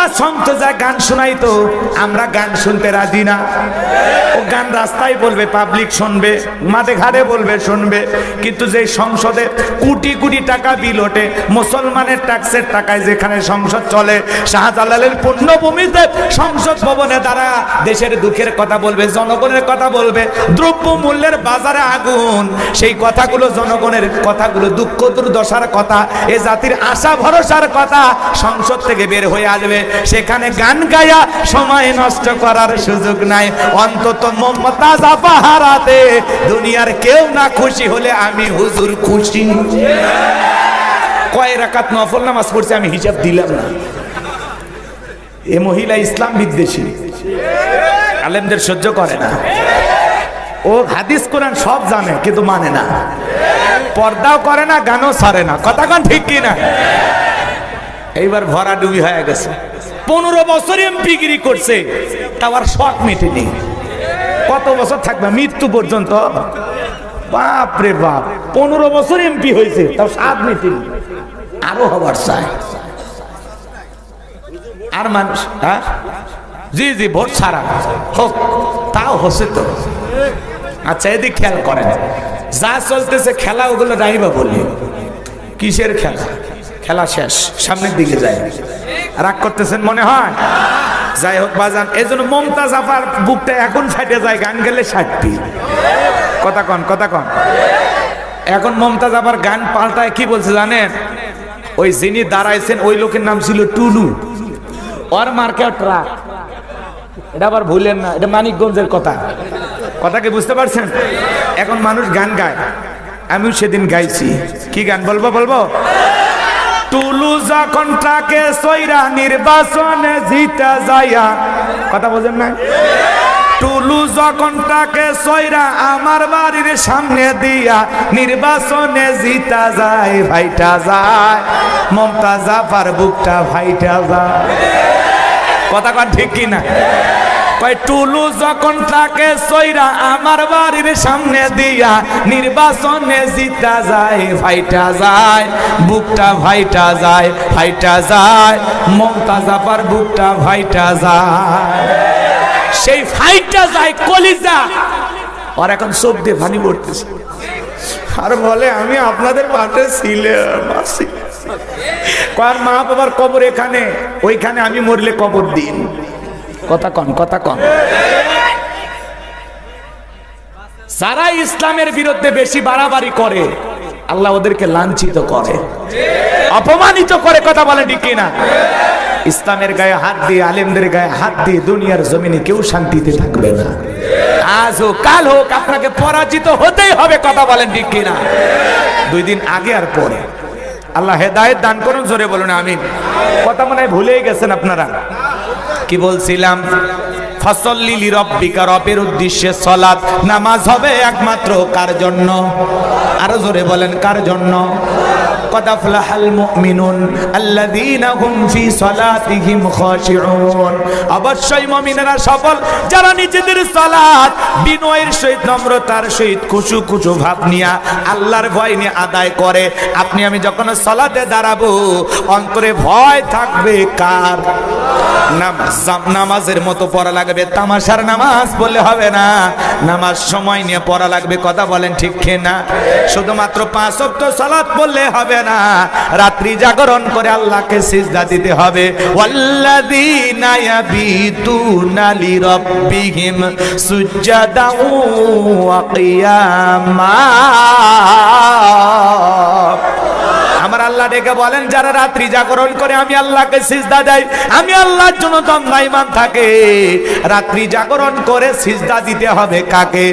মমতাজ সন্ত যা গান শোনাইতো, আমরা গান শুনতে রাজি না। ও গান রাস্তায় বলবে পাবলিক শুনবে, মাঠে ঘাটে বলবে, শুনবে। কিন্তু যে সংসদে কোটি কোটি টাকা বিল ওঠে, মুসলমানের ট্যাক্সের টাকায় যেখানে সংসদ চলে, শাহজালালের পুণ্যভূমিতে সংসদ ভবনে তারা দেশের দুঃখের কথা বলবে, জনগণের কথা বলবে দ্রব্য মূল্যের বাজারে আগুন। সেই কথাগুলো জনগণের কথাগুলো, দুঃখ দুর্দশার কথা, এ জাতির আশা ভরসার কথা সংসদ থেকে বের হয়ে আসবে। সেখানে গান গায়া সময় নষ্ট করার সুযোগ নাই। অন্তত মমতাজ আপাহারাতে দুনিয়ার কেউ না খুশি হলে আমি হুজুর খুশি। কয় রাকাত নফল নামাজ পড়ছে আমি হিসাব দিলাম না। এ মহিলা ইসলাম বিদ্বেষী। আলেমদের সহ্য করে না। ও হাদিস কোরআন সব জানে, কিন্তু মানে না। পর্দাও করে না, গানও সারে না। কথা কন ঠিক কি না এইবার ভরা ডুবি হয়ে গেছে। পনেরো বছর এমপিগিরি করছে, তাও আর শখ মেটেনি। কত বছর থাকবে? মৃত্যু পর্যন্ত? বাপ রে বাপ, পনেরো বছর এমপি হয়েছে, তাও সাত মেটেনি। আরও হবার চায় আর মানুষ হ্যাঁ? জি জি, ভোট ছাড়া। হোক, তাও হচ্ছে তো। আচ্ছা এদিক খেয়াল করেন। যা চলতেছে, খেলা ওগুলো রাইবা বলি। কিসের খেলা? খেলা শেষ, সামনের দিকে যায়। রাগ করতেছেন মনে হয়? যাই হোক, বাজান, এই জন্য মমতাজ আপার বুকটা এখন ফাটে যায়, গান গেলে ষাটটি। কথা কন কথা কন। এখন মমতাজ আবার গান পাল্টায় কি বলছে জানেন? ওই যিনি দাঁড়াইছেন, ওই লোকের নাম ছিল টুলু ওর মার্কে ট্রাক। এটা আবার ভুলেন না, এটা মানিকগঞ্জের কথা। কথা কি বুঝতে পারছেন? এখন মানুষ গান গায়। আমিও সেদিন গাইছি। কি গান বলব বলব? জিতা কথা আমার বাড়ির সামনে দিয়া নির্বাচনে জিতা যায়, ভাইটা যায়। মমতা জাফার বুকটা ভাইটা যায়। কথা কন ঠিক কিনা? কয় টুলু যখন তাকে সইরা আমার বাড়ির সামনে দিয়া নির্বাচনে জিতা যায়, ভাইটা যায়, বুকটা ভাইটা যায় ভাইটা যায় মমতা জাফার বুকটা ভাইটা যায়। সেই ফাইটটা যায় কলিজা। আর এখন চোখ দিয়ে ভানি পড়তেছে। আর বলে, আমি আপনাদের পাশে ছিলাম। কয়ার মা বাবার কবর এখানে, ওইখানে আমি মরলে কবর দিন। কথা কন কথা কন। যারা ইসলামের বিরুদ্ধে বেশি বাড়াবাড়ি করে, আল্লাহ ওদেরকে লাঞ্ছিত করে। অপমানিত করে কথা বলে ঠিক না ইসলামের গায়ে হাত দিয়ে, আলেমদের গায়ে হাত দিয়ে দুনিয়ার জমিনে কেউ শান্তিতে থাকবে না। আজ হোক, কাল হোক, আপনাকে পরাজিত হতেই হবে কথা বলেন ঠিক কিনা? দুই দিন আগে আর পরে। আল্লাহ হেদায়েত দান করুন, জোরে বলুন, আমিন। কথা মনে হয় ভুলেই গেছেন আপনারা। কি বলছিলাম? ফসল্লি রব্বিকা রবের উদ্দেশ্যে সলাৎ। নামাজ হবে একমাত্র কার জন্য? আরও জোরে বলেন, কার জন্য? قد أفلح المؤمنون الذين هم في صلاتهم خاشعون অবশ্যই মুমিনেরা সফল যারা নিজেদের সালাত বিনয়ের সহিত নম্রতার সহিত খুশু খুশু ভাব নিয়া আল্লাহর ভয় নিয়ে আদায় করে আপনি আমি যখন সালাতে দাঁড়াবো অন্তরে ভয় থাকবে কার নামাজ নামাজের মতো পড়া লাগবে তামাশার নামাজ বললে হবে না নামাজ সময় নিয়ে পড়া লাগবে কথা বলেন ঠিক না শুধুমাত্র পাঁচ অক্ট সালাত বললে হবে না। রাত্রি জাগরণ করে আল্লাহকে সিজদা দিতে হবে। ওয়াল্লাযীনা ইয়াবিতুনা আল্লাহ ডেকে বলেন, যারা রাত্রি জাগরণ করে, আমি আল্লাহকে সিজদা দেয় আমি আল্লাহর জন্য দমদাইমান থাকে। রাত্রি জাগরণ করে সিজদা দিতে হবে কাকে?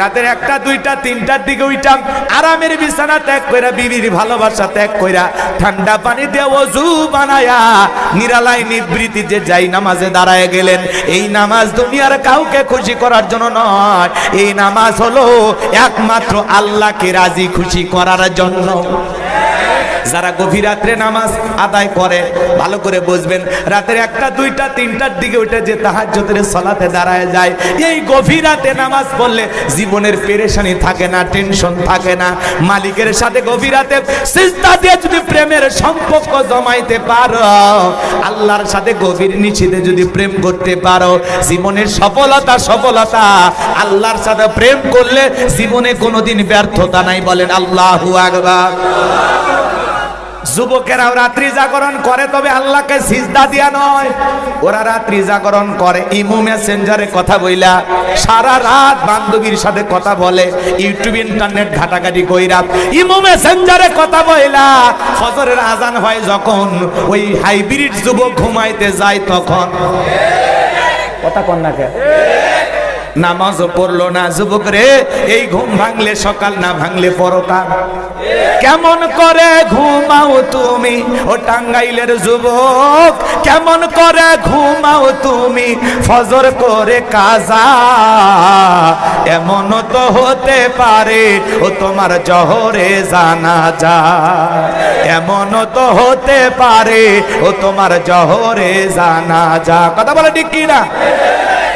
রাতের একটা, দুইটা, তিনটার দিকে উইটাম আরামের বিছানা ত্যাগ কইরা, বিবির ভালোবাসা ত্যাগ কইরা, ঠান্ডা পানি দিয়ে ওযু বানায়া নিরালাই নিবৃত্তি যে যাই নামাজে দাঁড়ায় গেলেন, এই নামাজ দুনিয়ার কাউকে খুশি করার জন্য নয়। এই নামাজ হলো একমাত্র আল্লাহকে রাজি খুশি করার জন্য। যারা গভীর রাত্রে নামাজ আদায় করে, ভালো করে বুঝবেন, রাতের একটা, দুইটা, তিনটার দিকে ওইটা যে তাহাজ্জুদের সলাতে দাঁড়ায় যায়, এই গভীর রাতে নামাজ পড়লে জীবনের পেরেশানি থাকে না, টেনশন থাকে না। মালিকের সাথে গভীর রাতে সিজদা দিয়ে যদি প্রেমের সম্পর্ক জমাইতে পারো, আল্লাহর সাথে গভীর নিচিতে যদি প্রেম করতে পারো, জীবনের সফলতা সফলতা, আল্লাহর সাথে প্রেম করলে জীবনে কোনোদিন ব্যর্থতা নাই বলেন আল্লাহু আকবার। যুবকেরাও রাত্রি জাগরণ করে, তবে আল্লাহকে সিজদা দিয়া নয়। ওরা রাত্রি জাগরণ করে, ইমো মেসেঞ্জারে কথা বইলা, সারা রাত বান্ধবীর সাথে কথা বলে, ইউটিউব, ইন্টারনেট ঘাটাঘাটি কইরা ইমো মেসেঞ্জারে কথা বইলা। ফজরের আজান হয় যখন ওই হাইব্রিড যুবক ঘুমাইতে যায় তখন। কথা কন না নামাজও পড়ল না, যুবক রে, এই ঘুম ভাঙলে সকাল না ভাঙলে পরকাল। কেমন করে ঘুমাও তুমি, ও টাঙ্গাইলের যুবক, কেমন করে ঘুমাও তুমি, ফজর করে কাজা। এমন তো হতে পারে, ও তোমার জহরে জানা যা এমন তো হতে পারে, ও তোমার জহরে জানা যা কথা বলে ঠিক কি না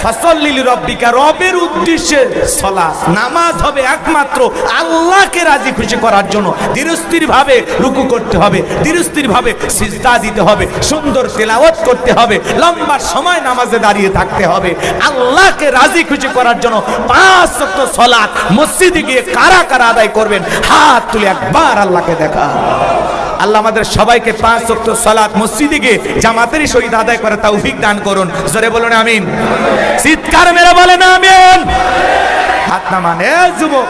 ফসল্লিল রব্বিকা রবের উদ্দেশ্যে সলা নামাজ হবে একমাত্র আল্লাহকে রাজি খুশি করার জন্য। ধীরস্থির ভাবে রুকু করতে হবে ধীরস্থির ভাবে সিজদা দিতে হবে, সুন্দর তেলাওয়াত করতে হবে, লম্বা সময় নামাজে দাঁড়িয়ে থাকতে হবে। আল্লাহকে রাজি খুশি করার জন্য পাঁচ ওয়াক্ত সলাৎ মসজিদে গিয়ে কারা কারা আদায় করবেন? হাত তুলে একবার আল্লাহকে দেখা। আল্লাহ আমাদের সবাইকে পাঁচ শক্ত সলাদ মসজিদে গিয়ে জামাতেরই শহীদ আদায় করে তা তৌফিক দান করুন। জোরে বলুন, আমিন। চিৎকার মেরে বলেন, আমিন। হাত না মানে যুবক,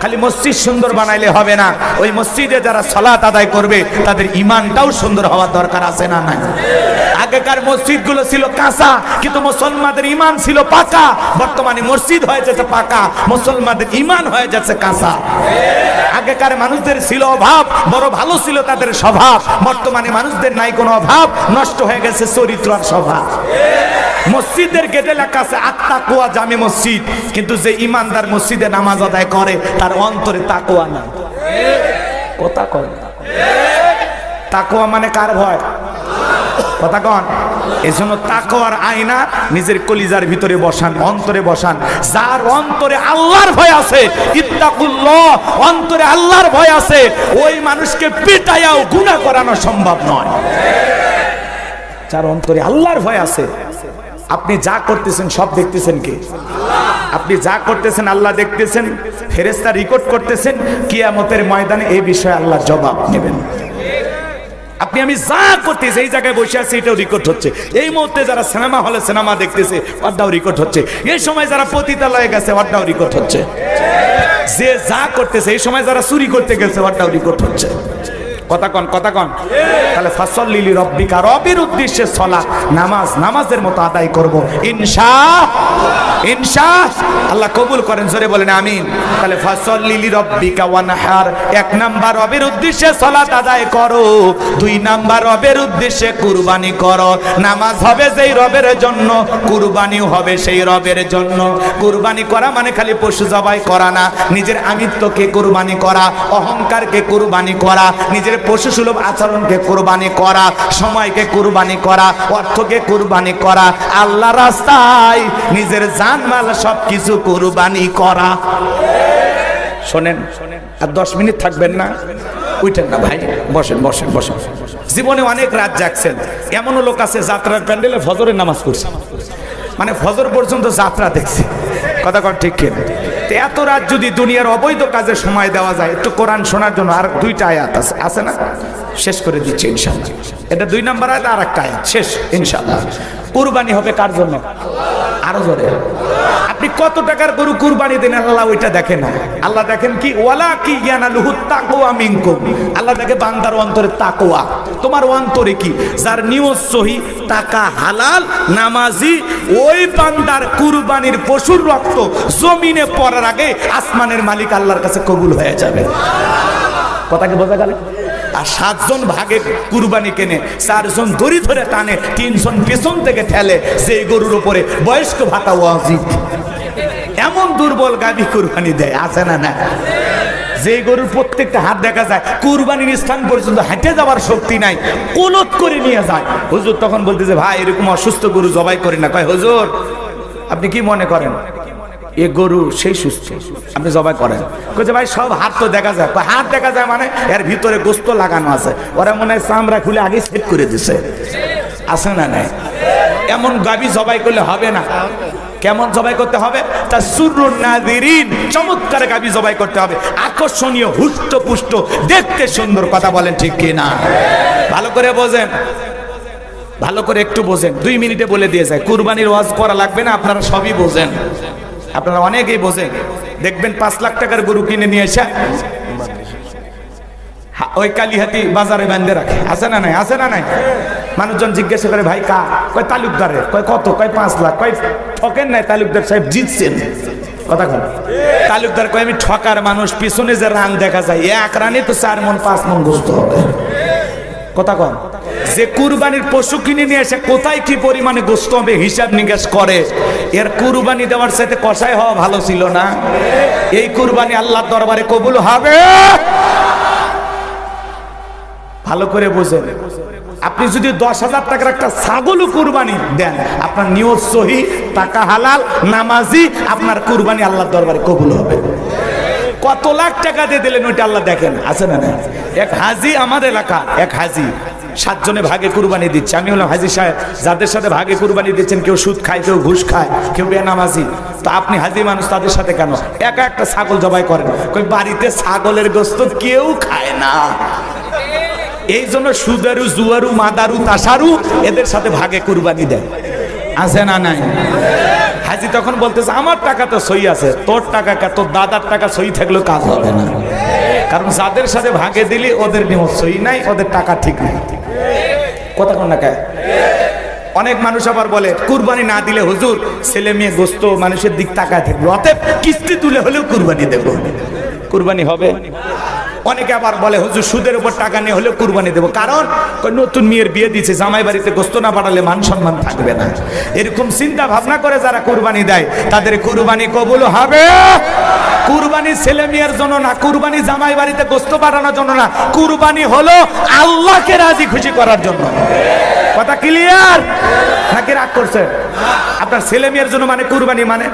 খালি মসজিদ সুন্দর বানাইলে হবে না। ওই মসজিদে যারা সলাৎ আদায় করবে, তাদের ইমানটাও সুন্দর হওয়ার দরকার আছে না নাই? আগেকার মসজিদগুলো ছিল কাঁচা, কিন্তু মুসলমানদের ইমান ছিল পাকা। বর্তমানে মসজিদ হয়ে যাচ্ছে পাকা, মুসলমানদের ইমান হয়ে যাচ্ছে কাঁচা। আগেকার মানুষদের ছিল অভাব, বড় ভালো ছিল তাদের স্বভাব। বর্তমানে মানুষদের নাই কোনো অভাব, নষ্ট হয়ে গেছে চরিত্র আর স্বভাব। মসজিদের গেটে লেখা আছে আত্মা কুয়া জামে মসজিদ। কিন্তু যে ইমানদার মসজিদে নামাজ আদায় করে, তার অন্তরে তাকুয়া না কথা কয় তাকুয়া মানে কার ভয়? কথা কন এই জন্য তাকওয়ার আয়না নিজের কলিজার ভিতরে বসান, অন্তরে বসান। যার অন্তরে আল্লাহর ভয় আছে, ইত্তাকুল্লাহ, অন্তরে আল্লাহর ভয় আছে, ওই মানুষকে পিটাইয়াও গুনাহ করানো সম্ভব নয়। যার অন্তরে আল্লাহর ভয় আছে, আপনি যা করতেছেন সব দেখতেছেন কে? আপনি যা করতেছেন আল্লাহ দেখতেছেন ফেরেস্তা রেকর্ড করতেছেন, কিয়ামতের ময়দানে এই বিষয়ে আল্লাহ জবাব নেবেন আপনি আমি যা করতেছি, এই জায়গায় বসে আছি, এটাও রেকর্ড হচ্ছে। এই মুহূর্তে যারা সিনেমা হলে সিনেমা দেখতেছে ওটাও রেকর্ড হচ্ছে। এই সময় যারা পতিতালয়ে গেছে ওটাও রেকর্ড হচ্ছে। যে যা করতেছে, এই সময় যারা চুরি করতে গেছে ওটাও রেকর্ড হচ্ছে। কথা কন কথা কন। তাহলে ফসল লিলি রব্বিকা, রবের উদ্দেশ্যে সলা, নামাজ, নামাজের মতো আদায় করব। ইনশা ইনশা, আল্লাহ কবুল করেন, জোরে বলেন আমিন। তাহলে ফসল লিলি রব্বিকা ওয়ানহার, এক নাম্বার রবের উদ্দেশ্যে সলাত আদায় করো, দুই নাম্বার রবের উদ্দেশ্যে কুরবানি করো। নামাজ হবে যেই রবের জন্য, কুরবানিও হবে সেই রবের জন্য। কুরবানি করা মানে খালি পশু জবাই করা না, নিজের আমিত্বকে কুরবানি করা, অহংকারকে কুরবানি করা, নিজের পশু সুলভ আচরণকে কুরবানি করা, সময়কে কুরবানি করা, অর্থকে কুরবানি করা আল্লাহ রাস্তায় নিজের জানমাল সব কিছু কুরবানি করা। শোনেন, আর দশ মিনিট থাকবেন না? উঠেন না ভাই, বসেন বসেন বসেন। জীবনে অনেক রাত জাগছেন, এমনও লোক আছে যাত্রার প্যান্ডেলে ফজরের নামাজ করছে মানে ফজর পর্যন্ত যাত্রা দেখছে। কথা কর ঠিক কিনা? তো এত রাত যদি দুনিয়ার অবৈধ কাজে সময় দেওয়া যায়, একটু কোরআন শোনার জন্য আর দুইটা আয়াত আছে আছে না? শেষ করে দিচ্ছে ইনশাল্লাহ এটা দুই নম্বর আয়াত আর একটা আয়াত, শেষ ইনশাল্লাহ কুরবানি হবে কার জন্য? আরও জোরে। আপনি কত টাকার গরু কুরবানি দেন, আল্লাহ ওইটা দেখেন না। আল্লাহ দেখেন কি? ওয়ালা কি জ্ঞান আলুহু তাকোয়া মিনকুম। আল্লাহ দেখে বান্দার অন্তরে তাকোয়া। তোমার অন্তরে কি? যার নিয়ত সহি, টাকা হালাল, নামাজি, ওই বান্দার কুরবানির পশুর রক্ত জমিনে পড়ার আগে আসমানের মালিক আল্লাহর কাছে কবুল হয়ে যাবে। কথা কি বোঝা গেল? আর সাতজন ভাগে কুরবানি কেনে, চারজন দড়ি ধরে টানে, তিনজন পেছন থেকে ঠেলে সেই গরুর উপরে বয়স্ক ভাতা ওয়াজিব। এমন দুর্বল গাবি কুরবানি দেয়, আছে না না যে গরুর প্রত্যেকটা হাত দেখা যায়, কুরবানির স্থান পর্যন্ত হেঁটে যাওয়ার শক্তি নাই, কোলত করে নিয়ে যায়। হুজুর তখন বলতেছে, ভাই, এরকম অসুস্থ গরু জবাই করি না। কয়, হুজুর, আপনি কি মনে করেন? এ গরু সেই সুস্থ। আপনি জবাই করেন। কইছে ভাই, সব হাত তো দেখা যায়। হাত দেখা যায় মানে এর ভিতরে গোস্ত লাগানো আছে। ওরা মনে হয় চামড়া খুলে আগে সেট করে দিছে। আছে না নাই? এমন গাবি জবাই করলে হবে না। কেমন জবাই করতে হবে? তা সুরুন নাদিরিন চমৎকার গাবি জবাই করতে হবে। আকর্ষণীয় হুষ্ট পুষ্ট দেখতে সুন্দর কথা বলেন ঠিক কি না ভালো করে বোঝেন। ভালো করে একটু বোঝেন। দুই মিনিটে বলে দিয়ে যায়। কুরবানির ওয়াজ করা লাগবে না, আপনারা সবই বোঝেন। আপনারা অনেকেই বোঝেন। দেখবেন পাঁচ লাখ টাকার গরু কিনে নিয়ে এসে ওই কালীহাতি বাজারে বান্ধে রাখে। আছে না নাই? আছে না নাই? মানুষজন জিজ্ঞাসা করে, ভাই কা কয় তালুকদারে কয়, কত? কয়, পাঁচ লাখ। কয়, ঠকেন নাই, তালুকদার সাহেব জিতছেন। কথা কন। তালুকদার কয়, আমি ঠকার মানুষ, পিছনে যে রান দেখা যায়, এক রানে তো চার মন, পাঁচ মন গোস্ত হবে। কথা কন। যে কুরবানির পশু কিনে নিয়ে এসে কোথায় কি পরিমাণে গোস্ত হবে হিসাব নিকাশ করে? এর কুরবানি দেওয়ার সাথে কষাই হওয়া ভালো ছিল না। এই কুরবানি আল্লাহর দরবারে কবুল হবে? ভালো করে বোঝেন। আপনি যদি দশ হাজার টাকার একটা ছাগলও কুরবানি দেন, আপনার নিয়ত সহি, টাকা হালাল, নামাজি, আপনার কুরবানি আল্লাহর দরবারে কবুল হবে। কত লাখ টাকা দিয়ে দিলেন ওইটা আল্লাহ দেখেন, আছে না এক হাজি আমাদের এলাকা, এক হাজি। সাতজনে ভাগে কুরবানি দিচ্ছে। আমি হলাম হাজি সাহেব, যাদের সাথে ভাগে কুরবানি দিচ্ছেন, কেউ সুদ খায়, কেউ ঘুষ খায়, কেউ বেনামাজি। তো আপনি হাজি মানুষ, তাদের সাথে কেন? একা একটা ছাগল জবাই করেন। কই, বাড়িতে ছাগলের গোস্ত কেউ খায় না। এই জন্য সুদারু, জুয়ারু, মাদারু, তাসারু, এদের সাথে ভাগে কুরবানি দেয় আছে না নাই? হাজি তখন বলতেছে, আমার টাকা তো সই আছে, তোর টাকা তোর দাদার টাকা সই থাকলেও কাজ হবে না। কারণ যাদের সাথে ভাগে দিলি, ওদের নিয়ম সই নাই, ওদের টাকা ঠিক নাই। কথা কোন না অনেক মানুষ আবার বলে, কুরবানি না দিলে হুজুর, ছেলে মেয়ে গোস্ত মানুষের দিক তাকায় থাকবে। অতএব কিস্তি তুলে হলেও কুরবানি দেব। কুরবানি হবে? অনেকে আবার বলে, হুজুর, সুদের উপর টাকা নিয়ে হলেও কুরবানি দেবো। কারণ নতুন মেয়ের বিয়ে দিচ্ছে জামাই বাড়িতে গোস্ত না পাঠালে মান সম্মান থাকবে না। এরকম চিন্তা ভাবনা করে যারা কুরবানি দেয়, তাদের কুরবানি কবুল হবে? কুরবানি ছেলে মেয়ের জন্য না, কুরবানি জামাই বাড়িতে গোস্ত পাঠানোর জন্য না, কুরবানি হলো আল্লাহকে রাজি খুশি করার জন্য। কথা ক্লিয়ার নাকি রাগ করছে? আপনার ছেলে মেয়ের জন্য মানে কুরবানি মানে?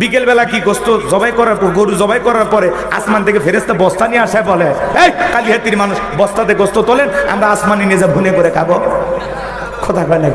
বিকেল বেলা কি গোস্ত জবাই করার পর, গরু জবাই করার পরে আসমান থেকে ফেরেস্তা বস্তা নিয়ে আসে বলে, এই কালিহাতির মানুষ, বস্তাতে গোস্ত তোলেন, আমরা আসমানি নিয়ে যা, ভুনে করে খাব। কথা কয় না